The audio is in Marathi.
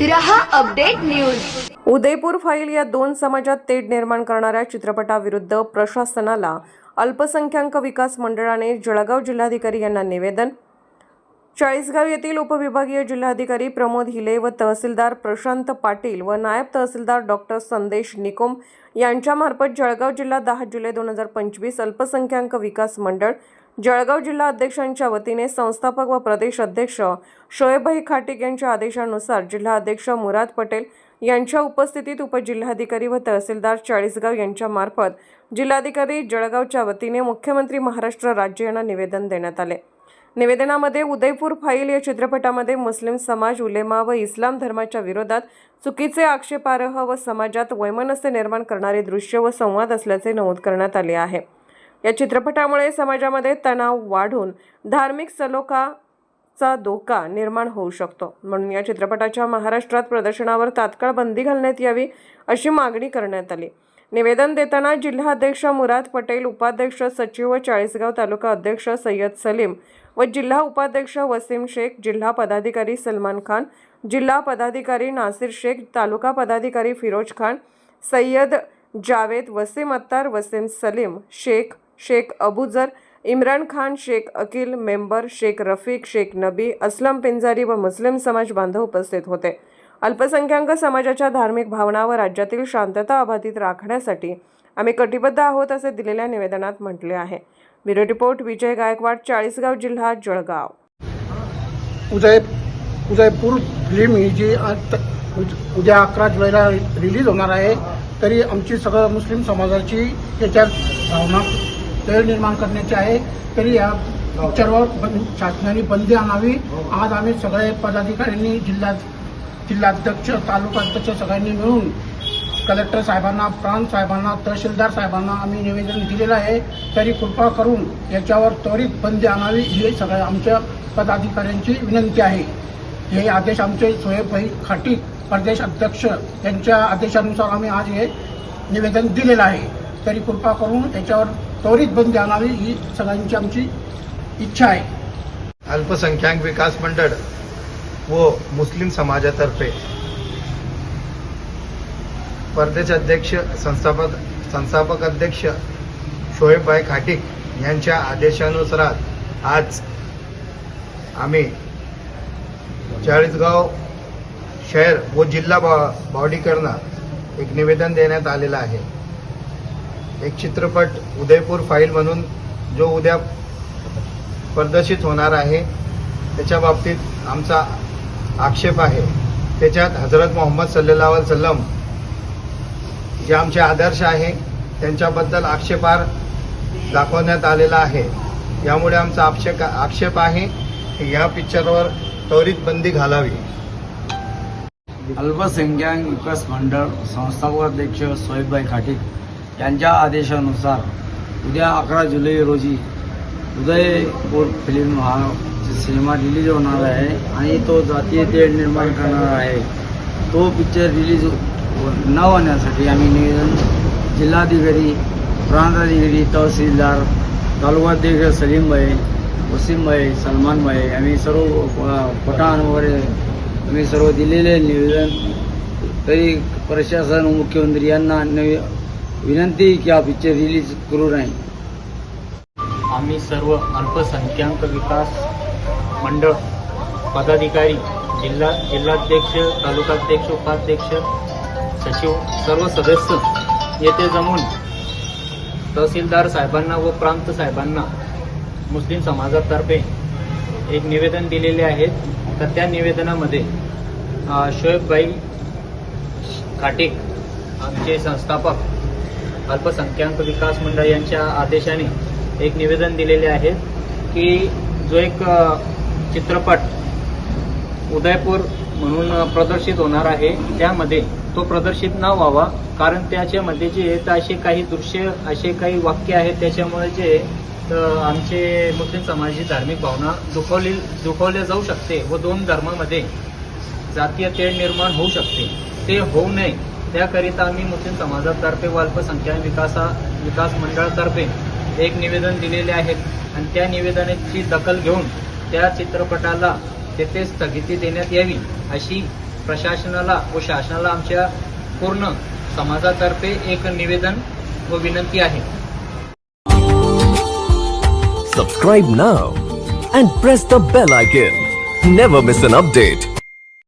रहा अपडेट न्यूज. उदयपूर फाईल या दोन समाजात तेढ निर्माण करणाऱ्या चित्रपटाविरुद्ध प्रशासनाला अल्पसंख्याक विकास मंडळाने जळगाव जिल्हाधिकारी यांना निवेदन. चाळीसगाव येथील उपविभागीय जिल्हाधिकारी प्रमोद हिले व तहसीलदार प्रशांत पाटील व नायब तहसीलदार डॉक्टर संदेश निकोम यांच्यामार्फत जळगाव जिल्हा दहा जुलै दोन हजार पंचवीस अल्पसंख्याक विकास मंडळ जळगाव जिल्हा अध्यक्षांच्या वतीने संस्थापक व प्रदेश अध्यक्ष शोएबभाई खाटिक यांच्या आदेशानुसार जिल्हा अध्यक्ष मुराद पटेल यांच्या उपस्थितीत उपजिल्हाधिकारी व तहसीलदार चाळीसगाव यांच्यामार्फत जिल्हाधिकारी जळगावच्या वतीने मुख्यमंत्री महाराष्ट्र राज्य यांना निवेदन देण्यात आले. निवेदनामध्ये उदयपूर फाईल या चित्रपटामध्ये मुस्लिम समाज उलेमा व इस्लाम धर्माच्या विरोधात चुकीचे आक्षेपार्ह व समाजात वैमनस्य निर्माण करणारे दृश्य व संवाद असल्याचे नमूद करण्यात आले आहे. या चित्रपटामुळे समाजामध्ये तणाव वाढून धार्मिक सलोखाचा धोका निर्माण होऊ शकतो. म्हणून या चित्रपटाच्या महाराष्ट्रात प्रदर्शनावर तात्काळ बंदी घालण्यात यावी अशी मागणी करण्यात आली. निवेदन देताना जिल्हाध्यक्ष मुराद पटेल उपाध्यक्ष सचिव व चाळीसगाव तालुका अध्यक्ष सय्यद सलीम व जिल्हा उपाध्यक्ष वसीम शेख जिल्हा पदाधिकारी सलमान खान जिल्हा पदाधिकारी नासिर शेख तालुका पदाधिकारी फिरोज खान सय्यद जावेद वसीम अत्तार वसीम सलीम शेख शेख अबुजर इम्रान खान शेख अकील मेंबर शेख रफीक शेख नबी असलम पिंजारी व मुस्लिम समाज बांधव उपस्थित होते. अल्पसंख्याक समाजाच्या धार्मिक भावना व राज्यातील शांतता अबाधित राखण्यासाठी आम्ही कटिबद्ध आहोत असे दिलेल्या निवेदनात म्हटले आहे. ब्युरो रिपोर्ट विजय गायकवाड चाळीसगाव जिल्हा जळगाव. उदय उदयपूर फिल्म ही जी उद्या अकरा जुलैला रिलीज होणार आहे तरी आमची सगळं मुस्लिम समाजाची त्याच्यात भावना तेढ निर्माण करण्याची आहे. तरी या पिक्चरवर शासनाने बंदी आणावी. आज आम्ही सगळे पदाधिकाऱ्यांनी जिल्हा जिल्हाध्यक्ष तालुकाध्यक्ष सगळ्यांनी मिळून कलेक्टर साहेबांना प्रांत साहेबांना तहसीलदार साहेबांना आम्ही निवेदन दिलेलं आहे. तरी कृपा करून याच्यावर त्वरित बंदी आणावी ही सगळ्या आमच्या पदाधिकाऱ्यांची विनंती आहे. हे आदेश आमचे सोहेबभाई खाटीक प्रदेश अध्यक्ष यांच्या आदेशानुसार आम्ही आज हे निवेदन दिलेलं आहे. तरी कृपा करून याच्यावर त्वरित बंदी आणावी ही सगळ्यांची आमची इच्छा आहे. अल्पसंख्याक विकास मंडळ व मुस्लिम समाजातर्फे स्पर्धेचे अध्यक्ष संस्थापक संस्थापक अध्यक्ष शोएबभाई खाटिक यांच्या आदेशानुसार आज आम्ही चाळीसगाव शहर व जिल्हा बॉ बॉडीकडनं एक निवेदन देण्यात आलेलं आहे. एक चित्रपट उदयपूर फाईल म्हणून जो उद्या प्रदर्शित होणार आहे त्याच्या बाबतीत आमचा आक्षेप आहे. त्याच्यात हजरत मोहम्मद सल्ला वसलम जे आमचे आदर्श आहे त्यांच्याबद्दल आक्षेपार दाखवण्यात आलेला आहे. यामुळे आमचा आक्षेप आक्षेप आहे की या पिक्चरवर त्वरित बंदी घालावी. अल्पसंख्याक विकास मंडळ संस्थापक अध्यक्ष सोहेबभाई खाटिक यांच्या आदेशानुसार उद्या अकरा जुलै रोजी उदयपूर फिल्म हा सिनेमा रिलीज होणार आहे आणि तो जातीय तेढ निर्माण करणार आहे. तो पिक्चर रिलीज हो- न होण्यासाठी आम्ही निवेदन जिल्हाधिकारी प्रांताधिकारी तहसीलदार तालुकाध्यक्ष सलीमभाई वसीमभाई सलमानभाई आम्ही सर्व पठाण वगैरे आम्ही सर्व दिलेले निवेदन तरी प्रशासन मुख्यमंत्री यांना नवी विनंती की हा पिक्चर रिलीज करू नये. आम्ही सर्व अल्पसंख्याक विकास मंडळ पदाधिकारी जिल्हा जिल्हाध्यक्ष तालुकाध्यक्ष उपाध्यक्ष सचिव सर्व सदस्य येथे जमून तहसीलदार साहेबांना व प्रांत साहेबांना मुस्लिम समाजातर्फे एक निवेदन दिलेले आहेत तर त्या निवेदनामध्ये शोएबबाई शोएबभाई आमचे संस्थापक अल्पसंख्याक विकास मंडळ यांच्या आदेशाने एक निवेदन दिलेले आहे की जो एक चित्रपट उदयपूर म्हणून प्रदर्शित होणार आहे त्यामध्ये तो प्रदर्शित न व्हावा कारण त्याच्यामध्ये जे आहेत असे काही दृश्य असे काही वाक्य आहेत त्याच्यामुळे जे आमचे मुस्लिम समाजाची धार्मिक भावना दुखवली दुखवल्या जाऊ शकते व दोन धर्मामध्ये जातीय तेढ निर्माण होऊ शकते. ते होऊ नये. त्याकरिता आम्ही मुस्लिम समाजातर्फे व अल्पसंख्याक विकासा विकास मंडळातर्फे एक निवेदन दिलेले आहे आणि त्या निवेदनाची दखल घेऊन त्या चित्रपटाला तेथे स्थगिती देण्यात यावी अशी प्रशासनाला व शासनाला आमच्या पूर्ण समाजातर्फे एक निवेदन व विनंती आहे. Subscribe now and press the bell icon never miss an update